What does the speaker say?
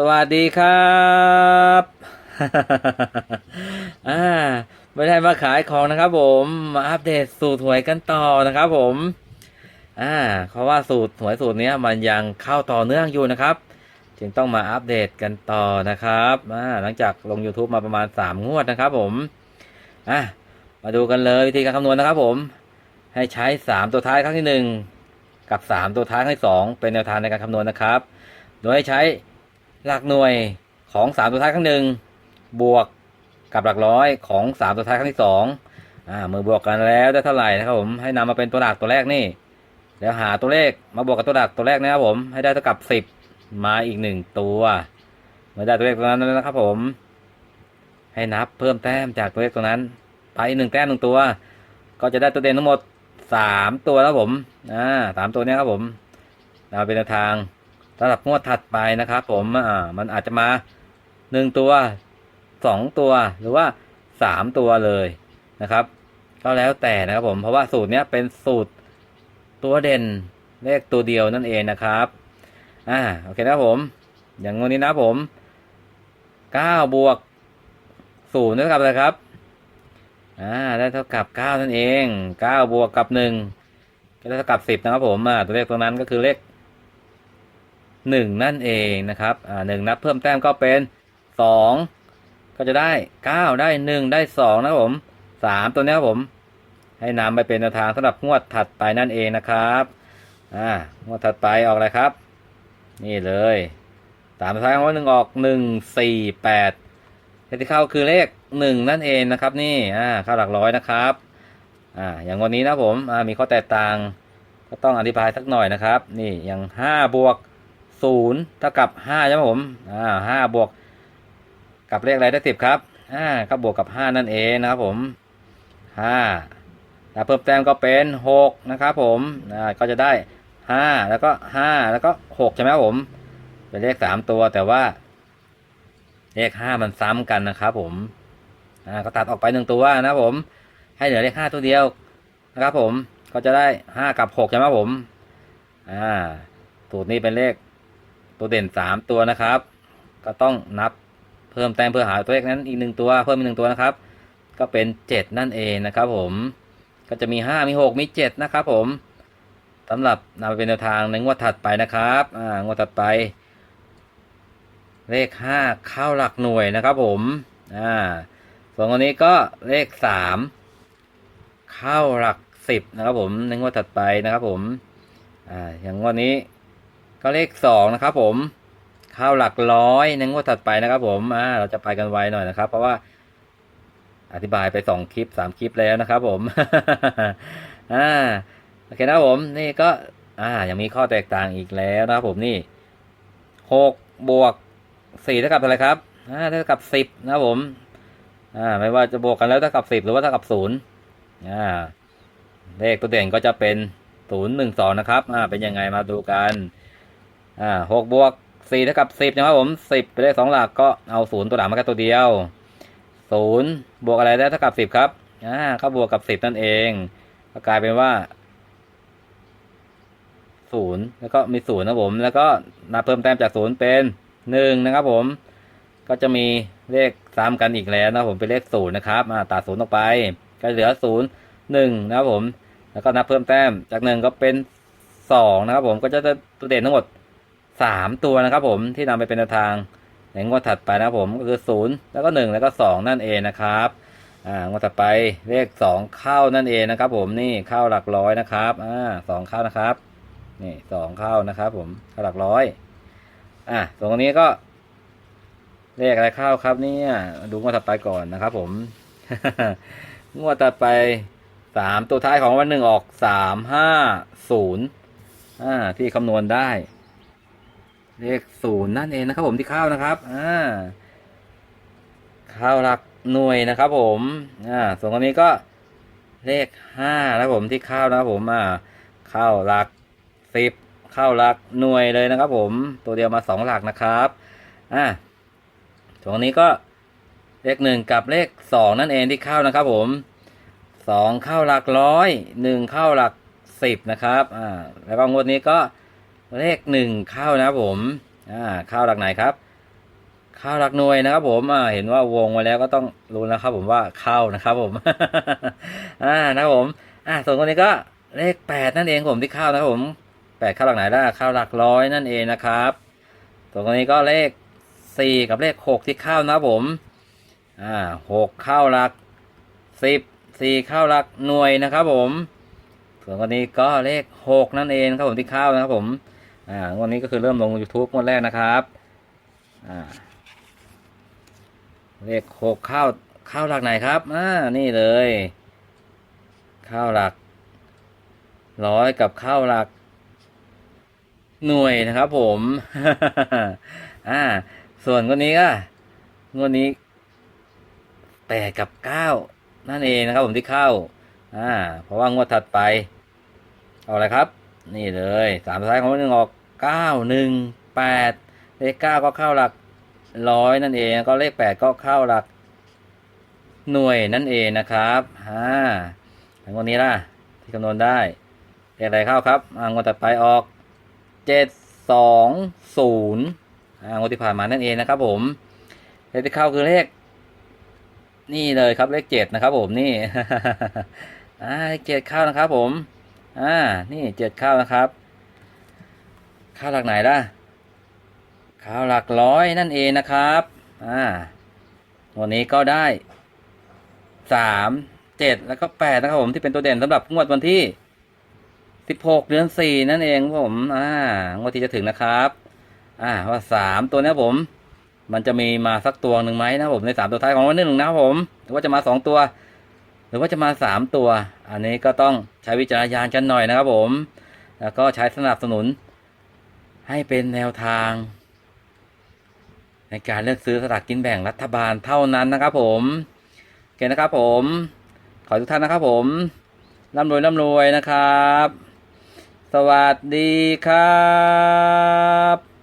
สวัสดีครับอ่าไม่ได้มาขายของนะครับ ผมมาอัปเดตสูตรหวยกันต่อนะครับ ผม อ่าเพราะว่าสูตรหวยสูตรนี้มันยังเข้าต่อเนื่องอยู่นะครับ จึงต้องมาอัปเดตกันต่อนะครับอ่าหลังจากลง YouTube มาประมาณ 3 งวดนะครับ ผมอะมาดูกันเลยวิธีการคำนวณนะครับ ผม ให้ใช้ 3 ตัวท้ายครั้งที่ 1 กับ 3 ตัวท้ายครั้งที่ 2 เป็นแนวทางในการคำนวณนะครับ โดยให้ใช้ หลักหน่วยของ3ตัวท้ายครั้งหนึ่งบวกกับหลักร้อยของ3ตัวท้ายครั้งที่2อ่ามือบวกกันแล้วได้เท่าไหร่นะครับผมให้นำมาเป็นตัวหลักตัวแรกนี่แล้วหาตัวเลขมาบวกกับตัวหลักตัวแรกนะครับผมให้ได้เท่ากับ10มาอีกหนึ่งตัวเมื่อได้ตัวเลขตัวนั้นแล้วนะครับผม ให้นับเพิ่มแต้มจากตัวเลขตัวนั้น ไปหนึ่งแต้มหนึ่งตัว ก็จะได้ตัวเด่นทั้งหมดสามตัวแล้วผมอ่าสามตัวนี้ครับผมเราเป็นแนวทาง สำหรับงวดถัดไปนะครับผมอ่ามันอาจจะมาหนึ่งตัวสองตัวหรือว่าสามตัวเลยนะครับ ก็แล้วแต่นะครับผมเพราะว่าสูตรเนี้ยเป็นสูตรตัวเด่นเลขตัวเดียวนั่นเองนะครับอ่าโอเคนะครับผม อย่างงวดนี้นะผมเก้าบวกศูนย์เท่ากับอะไรครับอ่าได้เท่ากับเก้านั่นเองเก้าบวกกับหนึ่งก็ได้เท่ากับสิบนะครับผมอ่าตัวเลขตรงนั้นก็คือเลข หนึ่งนั่นเองนะครับอ่าหนึ่งนับเพิ่มแต้มก็เป็นสองก็จะได้เก้าได้หนึ่งได้สองนะครับผมสามตัวนี้ครับผม ให้นำไปเป็นแนวทางสำหรับงวดถัดไปนั่นเองนะครับอ่างวดถัดไปออกอะไรครับ นี่เลยตามท้ายของว่าหนึ่งออกหนึ่งสี่แปดเลขที่เข้าคือเลขหนึ่งนั่นเองนะครับ นี่อ่าเข้าหลักร้อยนะครับอ่าอย่างวันนี้นะผมอ่ามีข้อแตกต่างก็ต้องอธิบายสักหน่อยนะครับ นี่อย่างห้าบวก ศูนย์เท่ากับห้าใช่ไหมผมอ่าห้าบวก กับเลขอะไรได้สิบครับอ่าก็บวกกับห้านั่นเองนะครับผมห้าแล้วเพิ่มแต้มก็เป็นหกนะครับผมอ่าก็จะได้ห้าแล้วก็ห้าแล้วก็หกใช่ไหมครับผม เป็นเลขสามตัวแต่ว่า เลขห้ามันซ้ำกันนะครับผมอ่าก็ตัดออกไปหนึ่งตัวนะครับผม ให้เหลือเลขห้าตัวเดียวนะครับผมก็จะได้ห้ากับหกใช่ไหมผมอ่าสูตรนี้เป็นเลข ตัวเด่นสามตัวนะครับ ก็ต้องนับเพิ่มแต้มเพื่อหาตัวเลขนั้นอีกหนึ่งตัวเพิ่มอีกหนึ่งตัวนะครับ ก็เป็นเจ็ดนั่นเองนะครับผมก็จะมีห้ามีหกมีเจ็ดนะครับผมสำหรับนำไปเป็นแนวทางในงวดถัดไปนะครับอ่างวดถัดไป เลขห้าเข้าหลักหน่วยนะครับผมอ่าส่วนวันนี้ก็เลขสามเข้าหลักสิบนะครับผมในงวดถัดไปนะครับผมอ่าอย่างงวันนี้ ก็เลขสองนะครับผมเข้าหลักร้อยในงวดถัดไปนะครับ ผมอ่าเราจะไปกันไวหน่อยนะครับ เพราะว่า อธิบายไปสองคลิปสามคลิปแล้วนะครับ ผมอ่าโอเคนะครับผมนี่ก็ อ่ายังมีข้อแตกต่างอีกแล้วนะครับ ผมนี่หกบวกสี่เท่ากับอะไรครับอ่าเท่ากับสิบนะครับผมอ่าไม่ว่าจะบวกกันแล้วเท่ากับสิบหรือว่าเท่ากับศูนย์อ่าเลขตัวเด่นก็จะเป็นศูนย์หนึ่งสองนะครับอ่าเป็นยังไงมาดูกัน อ่าหกบวกสี่เท่ากับสิบนะครับผมสิบเป็นเลขสองหลักก็เอาศูนย์ตัวหลังมาแค่ตัวเดียวศูนย์บวกอะไรได้เท่ากับสิบครับอ่าก็บวกกับสิบนั่นเองก็กลายเป็นว่าศูนย์แล้วก็มีศูนย์นะผม แล้วก็นับเพิ่มแต้มจากศูนย์เป็นหนึ่งนะครับผม ก็จะมีเลขซ้ำกันอีกแล้วนะผมเป็นเลขศูนย์นะครับอ่าตัดศูนย์ออกไป ก็เหลือศูนย์หนึ่งนะครับผม แล้วก็นับเพิ่มแต้มจากหนึ่งก็เป็นสองนะครับผมก็จะตัวเด่นทั้งหมด สามตัวนะครับผมที่นำไปเป็นแนวทางในงวดถัดไปนะครับผมก็คือศูนย์แล้วก็หนึ่งแล้วก็สองนั่นเองนะครับอ่างวดถัดไปเลขสองเข้านั่นเองนะครับ ผมนี่เข้าหลักร้อยนะครับอ่าสองเข้านะครับนี่สองเข้านะครับ ผมเข้าหลักร้อยอะตรงนี้ก็เลขอะไรเข้าครับเนี่ยดูงวดถัดไปก่อนนะครับ ผมงวดถัดไปสามตัวท้ายของวันหนึ่งออกสามห้าศูนย์อ่าที่คำนวณได้ เลขศูนย์นั่นเองนะครับผมที่เข้านะครับอ่าเข้าหลักหน่วยนะครับ ผมอ่าส่วนตรงนี้ก็เลขห้านะครับผมที่เข้านะครับผมอ่าเข้าหลักสิบเข้าหลักหน่วยเลยนะครับ ผมตัวเดียวมาสองหลักนะครับอ่าตรงนี้ก็เลขหนึ่งกับเลขสองนั่นเองที่เข้านะครับ ผมสองเข้าหลักร้อยหนึ่งเข้าหลักสิบนะครับอ่าแล้วก็งวดนี้ก็ เลขหนึ่งเข้านะครับผมอ่าเข้าหลักไหนครับ เข้าหลักหน่วยนะครับ ผมอ่าเห็นว่าวงไว้แล้วก็ต้องรู้นะครับ ผมว่าเข้านะครับ ผมอ่านะครับผมอ่าส่วนคนนี้ก็เลขแปดนั่นเองผมที่เข้านะครับผมแปดเข้าหลักไหนล่ะเข้าหลักร้อยนั่นเองนะครับส่วนคนนี้ก็เลขสี่กับเลขหกที่เข้านะครับผมอ่าหกเข้าหลักสิบสี่เข้าหลักหน่วยนะครับผมส่วนคนนี้ก็เลขหกนั่นเองครับผมที่เข้านะครับผม อ่างวันนี้ก็คือเริ่มลง YouTube งวดแรกนะครับอ่าเลขหกข้าเข้าวหลักไหนครับอ่านี่เลยข้าวหลักร้อยกับข้าวหลัก หน่วยนะครับ ผมอ่าส่วนคนนี้ก็งวดนี้แปดกับเก้านั่นเองนะครับ ผมที่เข้าอ่าเพราะว่างวดถัดไป เอาอะไรครับ นี่เลยสามท้ายของหนึ่งออกเก้าหนึ่งแปดเลขเก้าก็เข้าหลักร้อยนั่นเองก็เลขแปดก็เข้าหลักหน่วยนั่นเองนะครับอ่าแล้วงวดนี้ล่ะ ที่คำนวณได้เลขอะไรเข้าครับอ่างวดถัดไปออกเจ็ดสองศูนย์อ่างวดที่ผ่านมานั่นเองนะครับ ผมเลขที่เข้าคือเลข นี่เลยครับเลขเจ็ดนะครับ ผมนี่อ่าเลขเจ็ดเข้านะครับ ผม อ่า นี่เจ็ดข้าวนะครับข้าวหลักไหนล่ะข้าวหลักร้อยนั่นเองนะครับ อ่า วันนี้ก็ได้สามเจ็ดแล้วก็แปดนะครับผมที่เป็นตัวเด่นสำหรับงวดวันที่สิบหกเดือนสี่นั่นเองครับผมอ่างวดที่จะถึงนะครับ อ่าว่าสามตัวนี้ผม มันจะมีมาสักตัวหนึ่งไหมนะครับผมในสามตัวท้ายของวันนี้หนึ่งนะครับผมหรือว่าจะมาสองตัว หรือว่าจะมาสามตัว อันนี้ก็ต้องใช้วิจารณญาณกันหน่อยนะครับผม แล้วก็ใช้สนับสนุน ให้เป็นแนวทาง ในการเลือกซื้อสลากกินแบ่งรัฐบาลเท่านั้นนะครับผมโอเคนะครับผม ขอทุกท่านนะครับผมร่ำรวยร่ำรวยนะครับ สวัสดีครับ